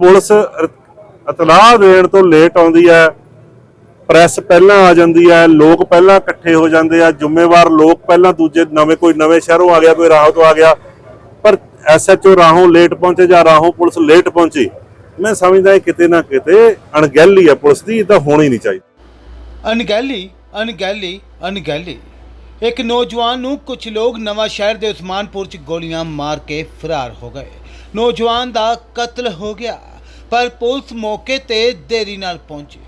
Police ਇਤਲਾਹ ਦੇਣ ਤੋਂ ਲੇਟ ਆਉਂਦੀ ਹੈ। ਪ੍ਰੈਸ ਪਹਿਲਾਂ ਆ ਜਾਂਦੀ ਹੈ, ਲੋਕ ਪਹਿਲਾਂ ਇਕੱਠੇ ਹੋ ਜਾਂਦੇ ਆ, ਜ਼ਿੰਮੇਵਾਰ ਲੋਕ ਪਹਿਲਾਂ ਦੂਜੇ ਨਵੇਂ ਕੋਈ ਨਵੇਂ ਸ਼ਹਿਰੋਂ ਆ ਗਿਆ, ਕੋਈ ਰਾਹੋਂ ਤੋਂ ਆ ਗਿਆ। ਪਰ ਐਸਐਚਓ ਰਾਹੋਂ ਲੇਟ ਪਹੁੰਚੇ ਜਾਂ ਰਾਹੋਂ ਪੁਲਿਸ ਲੇਟ ਪਹੁੰਚੀ, ਮੈਂ ਸਮਝਦਾ ਇਹ ਕਿਤੇ ਨਾ ਕਿਤੇ ਅਣਗਹਿਲੀ ਹੈ ਪੁਲਿਸ ਦੀ, ਇਹ ਤਾਂ ਹੋਣੀ ਨਹੀਂ ਚਾਹੀਦੀ। ਅਣਗਹਿਲੀ ਅਣਗਹਿਲੀ ਅਣਗਹਿਲੀ। ਇੱਕ ਨੌਜਵਾਨ ਨੂੰ ਕੁਝ ਲੋਕ ਨਵਾਂ ਸ਼ਹਿਰ ਦੇ ਉਸਮਾਨਪੁਰ 'ਚ ਗੋਲੀਆਂ ਮਾਰ ਕੇ ਫਰਾਰ ਹੋ ਗਏ। ਨੌਜਵਾਨ ਦਾ ਕਤਲ ਹੋ ਗਿਆ। ਪਰ ਪੁਲਿਸ ਮੌਕੇ ਤੇ ਦੇਰੀ ਨਾਲ ਪਹੁੰਚੀ।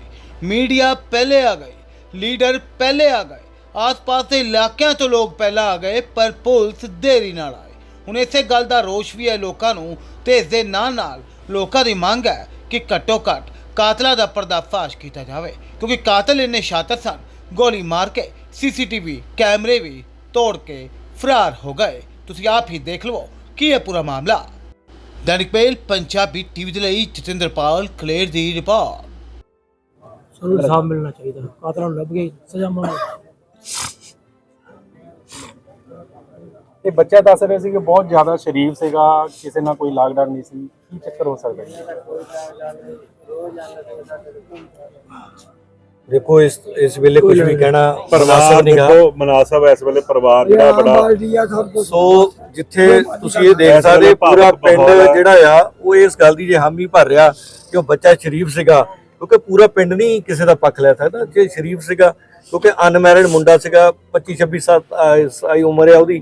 ਮੀਡੀਆ ਪਹਿਲੇ ਆ ਗਈ ਲੀਡਰ ਪਹਿਲੇ ਆ ਗਏ, ਆਸ-ਪਾਸ ਦੇ ਇਲਾਕਿਆਂ ਤੋਂ ਲੋਕ ਪਹਿਲਾਂ ਆ ਗਏ, ਪਰ ਪੁਲਿਸ ਦੇਰੀ ਨਾਲ ਆਈ ਹੁਣ ਇਸੇ ਗੱਲ ਦਾ ਰੋਸ਼ ਵੀ ਹੈ ਲੋਕਾਂ ਨੂੰ ਤੇ ਇਸ ਦੇ ਨਾਲ ਨਾਲ ਲੋਕਾਂ ਦੀ ਮੰਗ ਹੈ ਕਿ ਘੱਟੋ ਘੱਟ ਕਾਤਲਾਂ ਦਾ ਪਰਦਾਫਾਸ਼ ਕੀਤਾ ਜਾਵੇ, ਕਿਉਂਕਿ ਕਾਤਲ ਇੰਨੇ ਸ਼ਾਤਰ ਸਨ, ਗੋਲੀ ਮਾਰ ਕੇ ਸੀਸੀਟੀਵੀ ਕੈਮਰੇ ਵੀ ਤੋੜ ਕੇ ਫਰਾਰ ਹੋ ਗਏ। ਤੁਸੀਂ ਆਪ ਹੀ ਦੇਖ ਲਵੋ, ਕੀ ਹੈ ਪੂਰਾ ਮਾਮਲਾ? ਦੈਨਿਕ ਮੇਲ ਪੰਜਾਬੀ ਟੀਵੀ ਦੇ ਲਈ ਜਤਿੰਦਰਪਾਲ ਕਲੇਰ ਦੀ ਰਿਪੋਰਟ। ਸਾਨੂੰ ਇਨਸਾਫ ਮਿਲਣਾ ਚਾਹੀਦਾ। ਕਾਤਲਾਂ ਨੂੰ ਲੱਭ ਕੇ ਸਜ਼ਾ ਮਿਲਣੀ। ਇਹ ਬੱਚਾ ਦੱਸ ਰਿਹਾ ਸੀ ਕਿ ਬਹੁਤ ਜ਼ਿਆਦਾ ਸ਼ਰੀਫ ਸੀਗਾ ਕਿਸੇ ਨਾਲ ਕੋਈ ਲਾਗ ਡਰ ਨਹੀਂ ਸੀ। ਕੀ ਚੱਕਰ ਹੋ ਸਕਦਾ ਜੀ? ਦੇਖੋ ਇਸ ਇਸ ਵੇਲੇ ਕੁਝ ਵੀ ਕਹਿਣਾ ਪਰਿਵਾਰ ਮੁਨਾਸਬ ਨਹੀਂਗਾ ਦੇਖੋ ਮਨਾਸਬ ਇਸ ਵੇਲੇ ਪਰਿਵਾਰ ਜਿਹੜਾ ਬੜਾ ਸੋ ਜਿੱਥੇ ਤੁਸੀਂ ਇਹ ਦੇਖ ਸਕਦੇ ਪੂਰਾ ਪਿੰਡ। ਜਿਹੜਾ ਆ ਉਹ ਇਸ ਗੱਲ ਦੀ ਜੇ ਹਾਮੀ ਭਰ ਰਿਹਾ ਕਿ ਉਹ ਬੱਚਾ ਸ਼ਰੀਫ ਸੀਗਾ ਕਿਉਂਕਿ ਪੂਰਾ ਪਿੰਡ ਨਹੀਂ ਕਿਸੇ ਦਾ ਪੱਖ ਲੈ ਸਕਦਾ ਜੇ ਸ਼ਰੀਫ ਸੀਗਾ ਕਿਉਂਕਿ ਅਨਮੈਰਿਡ ਮੁੰਡਾ ਸੀਗਾ 25 26 ਸਾਲ ਸਾਈ ਉਮਰ ਹੈ ਉਹਦੀ।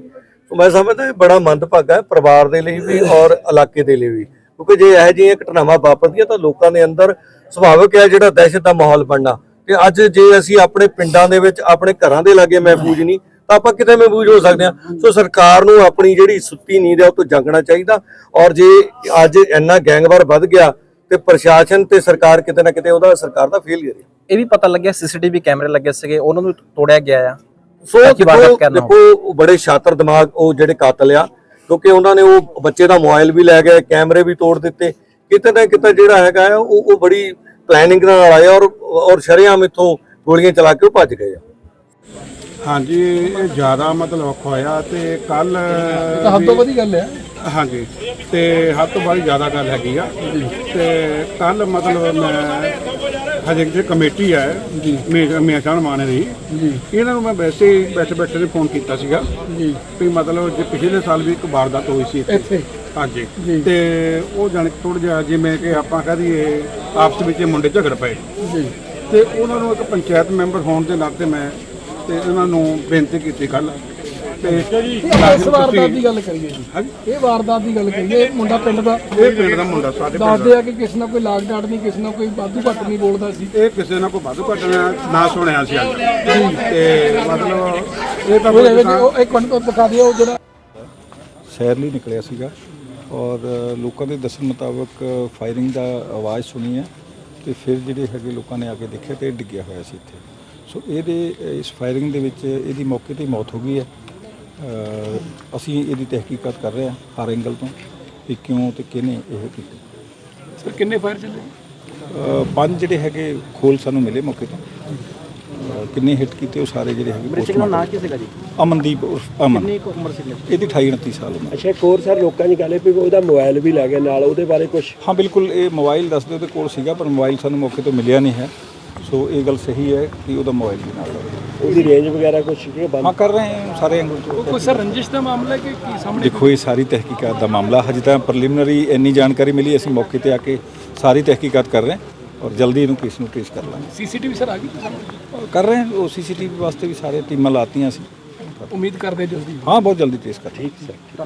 ਸੋ ਮੈਂ ਸਮਝਦਾ ਇਹ ਬੜਾ ਮੰਦਭਾਗਾ ਹੈ ਪਰਿਵਾਰ ਦੇ ਲਈ ਵੀ ਔਰ ਇਲਾਕੇ ਦੇ ਲਈ ਵੀ। ਕਿਉਂਕਿ ਜੇ ਇਹੋ ਜਿਹੀਆਂ ਘਟਨਾਵਾਂ ਵਾਪਰਦੀਆਂ ਤਾਂ ਲੋਕਾਂ ਦੇ ਅੰਦਰ ਸੁਭਾਵਿਕ ਹੈ ਜਿਹੜਾ ਦਹਿਸ਼ਤ ਦਾ ਮਾਹੌਲ ਬਣਨਾ। ਤੇ ਅੱਜ ਜੇ ਅਸੀਂ ਆਪਣੇ ਪਿੰਡਾਂ ਦੇ ਵਿੱਚ ਆਪਣੇ ਘਰਾਂ ਦੇ ਲਾਗੇ ਮਹਿਫੂਜ਼ ਨਹੀਂ ਤਾਂ ਆਪਾਂ ਕਿਤੇ ਮਹਿਫੂਜ਼ ਹੋ ਸਕਦੇ ਹਾਂ। ਸੋ ਸਰਕਾਰ ਨੂੰ ਆਪਣੀ ਜਿਹੜੀ ਸੁੱਤੀ ਨੀਂਦ ਹੈ ਉਹ ਤੋਂ ਜਾਗਣਾ ਚਾਹੀਦਾ। ਔਰ ਜੇ ਅੱਜ ਇੰਨਾ ਗੈਂਗਵਾਰ ਵੱਧ ਗਿਆ ਤੇ ਪ੍ਰਸ਼ਾਸਨ ਤੇ ਸਰਕਾਰ ਕਿਤੇ ਨਾ ਕਿਤੇ ਉਹਦਾ ਸਰਕਾਰ ਦਾ ਫੇਲਿਅਰ ਹੈ ਇਹ ਵੀ ਪਤਾ ਲੱਗਿਆ ਸੀਸੀਟੀਵੀ ਕੈਮਰੇ ਲੱਗੇ ਸੀਗੇ ਉਹਨਾਂ ਨੂੰ ਤੋੜਿਆ ਗਿਆ ਆ। ਸੋ ਦੇਖੋ ਬੜੇ ਸ਼ਾਤਰ ਦਿਮਾਗ ਉਹ ਜਿਹੜੇ ਕਾਤਲ ਆ ਕਿਉਂਕਿ ਉਹਨਾਂ ਨੇ ਉਹ ਬੱਚੇ ਦਾ ਮੋਬਾਈਲ ਵੀ ਲੈ ਗਏ ਕੈਮਰੇ ਵੀ ਤੋੜ ਦਿੱਤੇ। ਕਿਤੇ ਨਾ ਕਿਤੇ ਜਿਹੜਾ ਹੈਗਾ ਆ ਉਹ ਉਹ ਬੜੀ ਪਲੈਨਿੰਗ ਨਾਲ ਆਇਆ ਔਰ ਔਰ ਸ਼ਰੇਆਮ ਇੱਥੋਂ ਗੋਲੀਆਂ ਚਲਾ ਕੇ ਉਹ ਭੱਜ ਗਏ ਆ। ਹਾਂਜੀ ਇਹ ਜ਼ਿਆਦਾ ਮਤਲਬ ਔਖਾ ਹੋਇਆ ਤੇ ਕੱਲ ਹੱਦ ਤੋਂ ਵਧੀ ਗੱਲ ਹੈ। ਹਾਂਜੀ ਤੇ ਹੱਦ ਤੋਂ ਵੱਧ ਜ਼ਿਆਦਾ ਗੱਲ ਹੈਗੀ ਆ। ਤੇ ਕੱਲ ਮਤਲਬ ਮੈਂ ਹਜੇ ਜਿਹੜੀ ਕਮੇਟੀ ਹੈ ਜੀ। ਮੀਆਂ ਸ਼ਾਹ ਮਾਨੇ ਦੀ। ਜੀ। ਇਹਨਾਂ ਨੂੰ ਮੈਂ ਵੈਸੇ ਹੀ ਬੈਠੇ ਬੈਠੇ ਨੇ ਫੋਨ ਕੀਤਾ ਸੀਗਾ। ਜੀ। ਵੀ ਮਤਲਬ ਜੇ ਪਿਛਲੇ ਸਾਲ ਵੀ ਇੱਕ ਵਾਰਦਾਤ ਹੋਈ ਸੀ ਇੱਥੇ। ਹਾਂਜੀ। ਤੇ ਉਹ ਜਾਣ ਕੇ ਥੋੜਾ ਜਿਹਾ ਜਿਵੇਂ ਕਿ ਆਪਾਂ ਕਹਿ ਦਈਏ ਆਪਸ ਵਿੱਚ ਇਹ ਮੁੰਡੇ ਝਗੜ ਪਏ। ਜੀ। ਤੇ ਉਹਨਾਂ ਨੂੰ ਇੱਕ ਪੰਚਾਇਤ ਮੈਂਬਰ ਹੋਣ ਦੇ ਨਾਤੇ ਮੈਂ ਤੇ ਉਹਨਾਂ ਨੂੰ ਬੇਨਤੀ ਕੀਤੀ ਕੱਲ ਤੇ ਇਸ ਵਾਰਦਾਤ ਦੀ ਗੱਲ ਕਰੀਏ ਜੀ। ਹਾਂਜੀ। ਇਹ ਵਾਰਦਾਤ ਦੀ ਗੱਲ ਕਰੀਏ ਇਹ ਮੁੰਡਾ ਪਿੰਡ ਦਾ ਇਹ ਪਿੰਡ ਦਾ ਮੁੰਡਾ ਸਾਡੇ ਪਿੰਡ ਦੱਸਦੇ ਦਾ। ਆ ਕਿ ਕਿਸੇ ਨਾਲ ਕੋਈ ਲਾਗ ਡਾਟ ਨਹੀਂ ਕਿਸੇ ਨਾਲ ਕੋਈ ਵਾਧੂ ਘੱਟ ਨਹੀਂ ਬੋਲਦਾ ਸੀ। ਇਹ ਕਿਸੇ ਨਾਲ ਕੋਈ ਵਾਧੂ ਘਟਨਾ ਨਾ ਸੁਣਿਆ ਸੀ ਅੱਜ। ਤੇ ਮਤਲਬ ਇਹ ਤਾਂ ਉਹ ਐਵੇਂ ਇੱਕ ਮਿੰਟ ਤੋਂ ਦਿਖਾ ਦਿਓ ਉਹ ਜਿਹੜਾ ਸੈਰ ਲਈ ਨਿਕਲਿਆ ਸੀਗਾ ਔਰ ਲੋਕਾਂ ਦੇ ਦੱਸਣ ਮੁਤਾਬਕ ਫਾਇਰਿੰਗ ਦਾ ਆਵਾਜ਼ ਸੁਣੀ ਹੈ ਤੇ ਫਿਰ ਜਿਹੜੇ ਹੈਗੇ ਲੋਕਾਂ ਨੇ ਆ ਕੇ ਦੇਖਿਆ ਤੇ ਇਹ ਡਿੱਗਿਆ ਹੋਇਆ ਸੀ ਇੱਥੇ। ਸੋ ਇਹਦੇ ਇਸ ਫਾਇਰਿੰਗ ਦੇ ਵਿੱਚ ਇਹਦੀ ਮੌਕੇ ਤੇ ਹੀ ਮੌਤ ਹੋ ਗਈ ਹੈ। ਅ, ਅਸੀਂ ਇਹਦੀ ਤਹਿਕੀਕਾਤ ਕਰ ਰਹੇ ਹਾਂ ਹਰ ਐਂਗਲ ਤੋਂ ਕਿ ਕਿਉਂ ਤੇ ਕਿਹਨੇ ਇਹ ਕੀਤੀ। ਸਰ ਕਿੰਨੇ ਫਾਇਰ ਚੱਲੇ? ਅ, ਪੰਜ ਜਿਹੜੇ ਹੈਗੇ ਖੋਲ ਸਾਨੂੰ ਮਿਲੇ ਮੌਕੇ ਤੋਂ। ਅ, ਕਿੰਨੇ ਹਿੱਟ ਕੀਤੇ ਉਹ ਸਾਰੇ ਜਿਹੜੇ ਹੈਗੇ ਮ੍ਰਿਤਕ ਦਾ ਨਾਂ ਕੀ ਸੀਗਾ ਜੀ? ਅਮਨਦੀਪ ਉਰਫ ਅਮਨ। ਕਿੰਨੀ ਕੁ ਉਮਰ ਸੀ ਇਹਦੀ 28 29 ਸਾਲ ਉਮਰ। ਅੱਛਾ ਇੱਕ ਹੋਰ ਸਰ ਲੋਕਾਂ ਦੀ ਗੱਲ ਹੈ ਵੀ ਉਹਦਾ ਮੋਬਾਈਲ ਵੀ ਲੈ ਗਏ ਨਾਲ ਉਹਦੇ ਬਾਰੇ ਕੁਝ ਹਾਂ ਬਿਲਕੁਲ ਇਹ ਮੋਬਾਈਲ ਦੱਸਦੇ ਉਹਦੇ ਕੋਲ ਸੀਗਾ ਪਰ ਮੋਬਾਈਲ ਸਾਨੂੰ ਮੌਕੇ ਤੋਂ ਮਿਲਿਆ ਨਹੀਂ ਹੈ। ਸੋ ਇਹ ਗੱਲ ਸਹੀ ਹੈ ਕਿ ਉਹਦਾ ਮੋਬਾਈਲ ਵੀ ਨਾਲ ਹੈ ਉਹਦੀ ਰੇਂਜ ਵਗੈਰਾ ਕੁਝ ਕਿ ਬੰਦ ਹਾਂ ਕਰ ਰਹੇ ਹਾਂ ਸਾਰੇ ਐਂਗਲ ਤੋਂ ਕੋਈ ਸਰ ਰੰਜਿਸ਼ ਦਾ ਮਾਮਲਾ ਹੈ ਕਿ ਕੀ ਸਾਹਮਣੇ ਦੇਖੋ ਇਹ ਸਾਰੀ ਤਹਿਕੀਕਾਤ ਦਾ ਮਾਮਲਾ ਹਜੇ ਤਾਂ ਪ੍ਰੀਲਿਮਿਨਰੀ ਇੰਨੀ ਜਾਣਕਾਰੀ ਮਿਲੀ ਅਸੀਂ ਮੌਕੇ ਤੇ ਆ ਕੇ ਸਾਰੀ ਤਹਿਕੀਕਾਤ ਕਰ ਰਹੇ ਹਾਂ ਔਰ ਜਲਦੀ ਇਹਨੂੰ ਕੇਸ ਨੂੰ ਟ੍ਰੇਸ ਕਰ ਲਾਂਗੇ। ਸੀਸੀਟੀਵੀ ਸਰ ਆ ਗਈ ਕਰ ਰਹੇ ਹਾਂ ਉਹ ਸੀਸੀਟੀਵੀ ਵਾਸਤੇ ਵੀ ਸਾਰੇ ਟੀਮਾਂ ਲਾਤੀਆਂ ਸੀ। ਉਮੀਦ ਕਰਦੇ ਜਲਦੀ ਹਾਂ ਬਹੁਤ ਜਲਦੀ ਟ੍ਰੇਸ ਕਰ ਠੀਕ ਸਰ